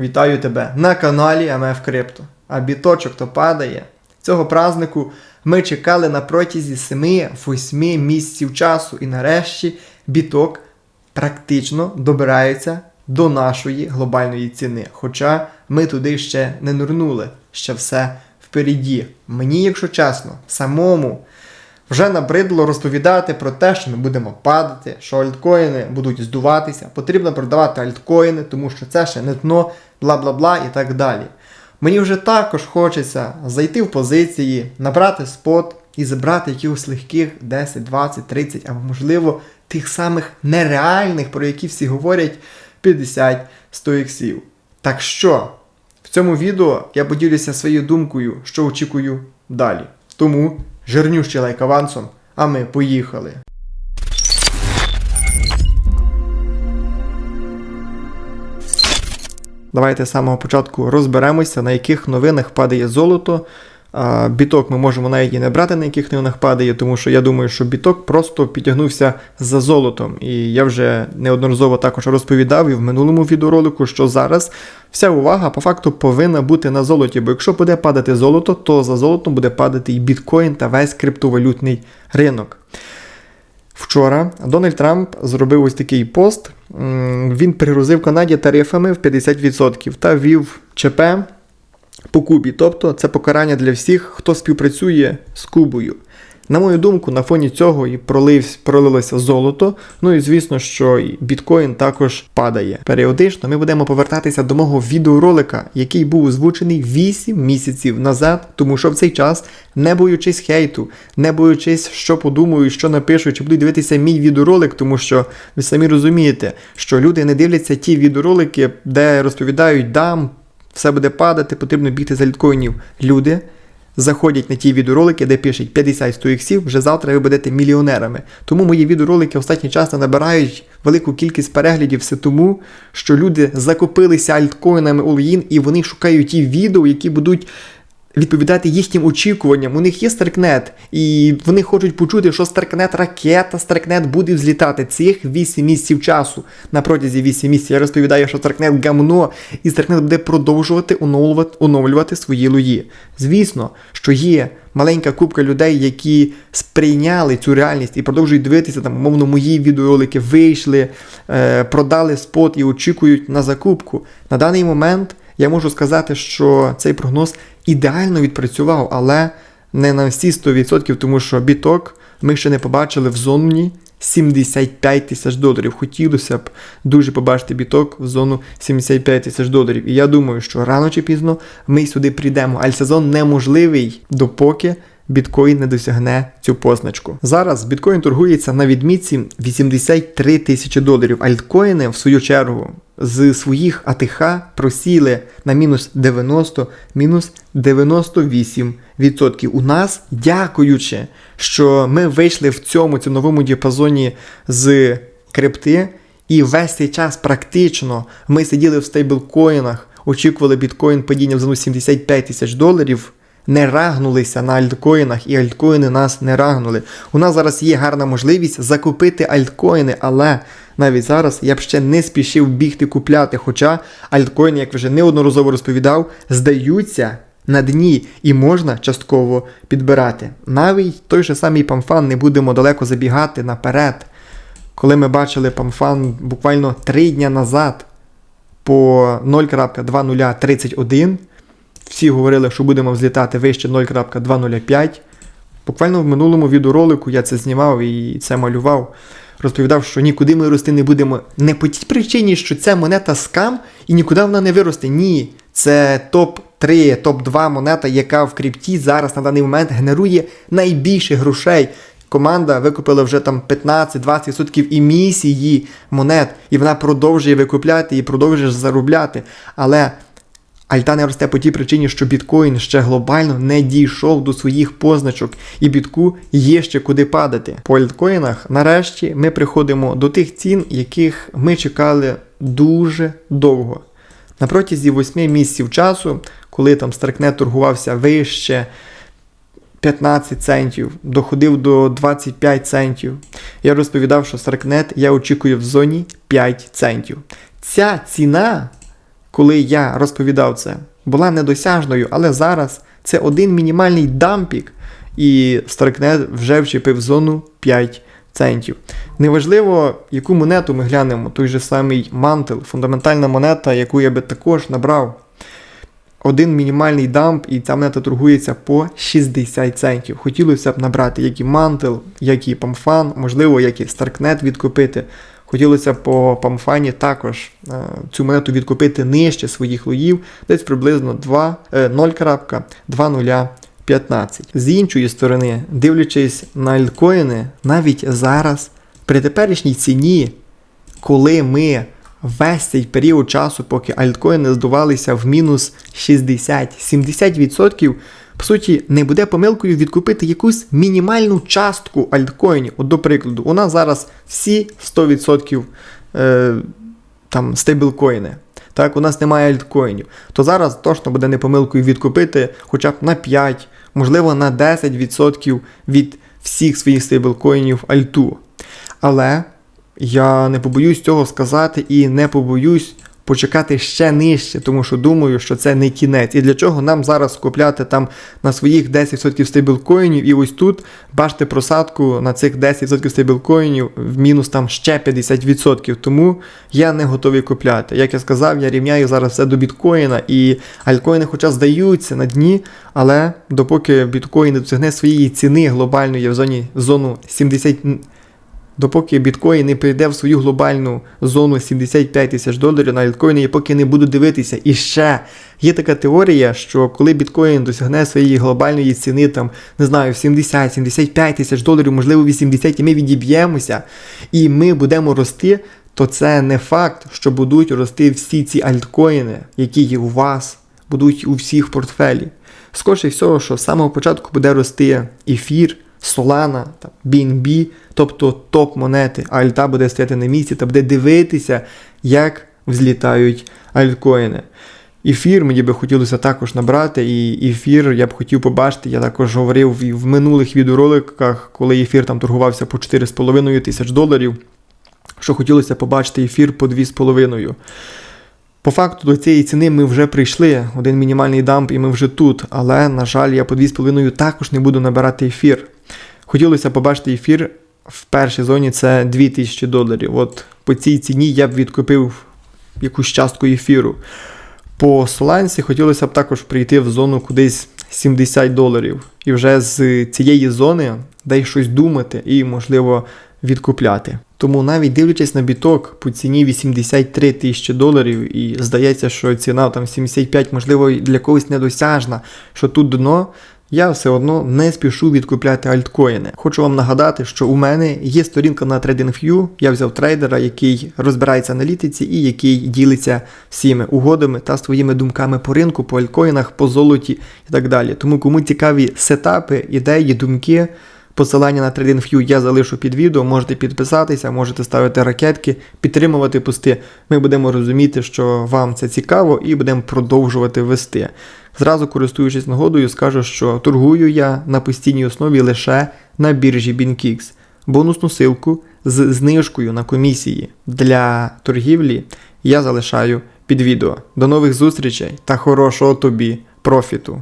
Вітаю тебе на каналі МФ Крипто. А біточок то падає. Цього празднику ми чекали на протязі 7-8 місяців часу, і нарешті біток практично добирається до нашої глобальної ціни. Хоча ми туди ще не нирнули, ще все впереді. Мені, якщо чесно, самому вже набридло розповідати про те, що ми будемо падати, що альткоїни будуть здуватися, потрібно продавати альткоїни, тому що це ще не дно, бла бла бла і так далі. Мені вже також хочеться зайти в позиції, набрати спот і забрати якихось легких 10, 20, 30, або можливо тих самих нереальних, про які всі говорять, 50 100 іксів. Так що, в цьому відео я поділюся своєю думкою, що очікую далі. Тому жирнющий лайк авансом, а ми поїхали. Давайте з самого початку розберемося, на яких новинах падає золото. Біток ми можемо навіть і не брати, на яких новинах падає, тому що я думаю, що біток просто підтягнувся за золотом. І я вже неодноразово також розповідав і в минулому відеоролику, що зараз вся увага по факту повинна бути на золоті. Бо якщо буде падати золото, то за золотом буде падати і біткоін та весь криптовалютний ринок. Вчора Дональд Трамп зробив ось такий пост. Він пригрузив Канаді тарифами в 50% та ввів ЧП по Кубі. Тобто це покарання для всіх, хто співпрацює з Кубою. На мою думку, на фоні цього і пролив, пролилося золото. Ну і звісно, що і біткоін також падає. Періодично ми будемо повертатися до мого відеоролика, який був озвучений 8 місяців назад, тому що в цей час, не боючись хейту, не боючись, що подумають, що напишуть, чи будуть дивитися мій відеоролик, тому що ви самі розумієте, що люди не дивляться ті відеоролики, де розповідають дам. Все буде падати, потрібно бігти за літкоїнів. Люди заходять на ті відеоролики, де пишуть 50-100 іксів, вже завтра ви будете мільйонерами. Тому мої відеоролики останній час набирають велику кількість переглядів все тому, що люди закупилися альткоїнами all-in і вони шукають ті відео, які будуть відповідати їхнім очікуванням. У них є Старкнет, і вони хочуть почути, що Старкнет ракета, Старкнет буде взлітати цих 8 місяців часу. На протязі 8 місяців я розповідаю, що Старкнет гамно, і Старкнет буде продовжувати оновлювати, оновлювати свої луї. Звісно, що є маленька купка людей, які сприйняли цю реальність і продовжують дивитися там, умовно, мої відеоролики, вийшли, е, продали спот і очікують на закупку. На даний момент я можу сказати, що цей прогноз ідеально відпрацював, але не на всі 100%, тому що біток ми ще не побачили в зоні 75 тисяч доларів. Хотілося б дуже побачити біток в зону 75 тисяч доларів. І я думаю, що рано чи пізно ми сюди прийдемо. Але сезон неможливий, допоки біткоін не досягне цю позначку. Зараз біткоін торгується на відмітці 83 тисячі доларів. Альткоїни, в свою чергу, з своїх АТХ просіли на мінус 90, мінус 98%. У нас, дякуючи, що ми вийшли в цьому ціновому діапазоні з крипти, і весь цей час практично ми сиділи в стейблкоїнах, очікували біткоін падіння в зону 75 тисяч доларів. Не рагнулися на альткоїнах, і альткоїни нас не рагнули. У нас зараз є гарна можливість закупити альткоїни, але навіть зараз я б ще не спішив бігти купляти. Хоча альткоїни, як вже неодноразово розповідав, здаються на дні і можна частково підбирати. Навіть той же самий памфан не будемо далеко забігати наперед. Коли ми бачили памфан буквально 3 дня назад по 0.2031, всі говорили, що будемо взлітати вище 0.205. Буквально в минулому відеоролику я це знімав і це малював. Розповідав, що нікуди ми рости не будемо не по тій причині, що це монета скам і нікуди вона не виросте. Ні, це топ-3, топ-2 монета, яка в крипті зараз на даний момент генерує найбільше грошей. Команда викупила вже там 15-20% емісії монет, і вона продовжує викупляти і продовжує заробляти. Але Альта не росте по тій причині, що біткоін ще глобально не дійшов до своїх позначок, і бітку є ще куди падати. По альткоїнах нарешті ми приходимо до тих цін, яких ми чекали дуже довго. На протязі 8 місяців часу, коли там Старкнет торгувався вище 15 центів, доходив до 25 центів. Я розповідав, що Старкнет я очікую в зоні 5 центів. Ця ціна коли я розповідав це, була недосяжною, але зараз це один мінімальний дампік, і Старкнет вже вчепив зону 5 центів. Неважливо, яку монету ми глянемо, той же самий мантел, фундаментальна монета, яку я би також набрав. Один мінімальний дамп, і ця монета торгується по 60 центів. Хотілося б набрати як і мантел, як і памфан, можливо, як і Старкнет відкупити. Хотілося по памфані також е, цю монету відкупити нижче своїх лоїв, десь приблизно 2, е, 0.2015. З іншої сторони, дивлячись на альткоїни, навіть зараз, при теперішній ціні, коли ми весь цей період часу, поки альткоїни здувалися в мінус 60-70%, по суті, не буде помилкою відкупити якусь мінімальну частку альткоїнів. От, до прикладу, у нас зараз всі 100% е, там стейблкоїни. Так, у нас немає альткоїнів. То зараз точно буде не помилкою відкупити хоча б на 5, можливо, на 10% від всіх своїх стейблкоїнів альту. Але я не побоюсь цього сказати і не побоюсь почекати ще нижче, тому що думаю, що це не кінець. І для чого нам зараз купляти там на своїх 10% стейблкоїнів, і ось тут бачите просадку на цих 10% стейблкоїнів в мінус там ще 50%. Тому я не готовий купляти. Як я сказав, я рівняю зараз все до біткоїна, і альткоїни, хоча здаються на дні, але допоки біткоін не досягне своєї ціни глобальної в зоні зону 70 допоки біткоін не прийде в свою глобальну зону 75 тисяч доларів на альткоїни, я поки не буду дивитися. І ще є така теорія, що коли біткоін досягне своєї глобальної ціни, там, не знаю, в 70-75 тисяч доларів, можливо, 80, і ми відіб'ємося, і ми будемо рости, то це не факт, що будуть рости всі ці альткоїни, які є у вас, будуть у всіх портфелі. Скоріше всього, що з самого початку буде рости ефір. Solana, там, BNB, тобто топ-монети, а альта буде стояти на місці та буде дивитися, як взлітають альткоїни. Ефір мені би хотілося також набрати, і ефір я б хотів побачити. Я також говорив і в минулих відеороликах, коли ефір там торгувався по 4,5 тисяч доларів, що хотілося побачити ефір по 2,5. По факту до цієї ціни ми вже прийшли, один мінімальний дамп, і ми вже тут. Але, на жаль, я по 2,5 також не буду набирати ефір. Хотілося побачити ефір в першій зоні це 2000 доларів. От по цій ціні я б відкупив якусь частку ефіру. По Солансі хотілося б також прийти в зону кудись 70 доларів. І вже з цієї зони дай щось думати і, можливо, відкупляти. Тому навіть дивлячись на біток по ціні 83 тисячі доларів, і здається, що ціна там 75, можливо, для когось недосяжна, що тут дно. Я все одно не спішу відкупляти альткоїни. Хочу вам нагадати, що у мене є сторінка на TradingView. Я взяв трейдера, який розбирається в аналітиці і який ділиться всіми угодами та своїми думками по ринку, по альткоїнах, по золоті і так далі. Тому кому цікаві сетапи, ідеї, думки. Посилання на TradingView я залишу під відео, можете підписатися, можете ставити ракетки, підтримувати пости. Ми будемо розуміти, що вам це цікаво, і будемо продовжувати вести. Зразу користуючись нагодою, скажу, що торгую я на постійній основі лише на біржі BinKix. Бонусну силку з знижкою на комісії для торгівлі я залишаю під відео. До нових зустрічей та хорошого тобі профіту!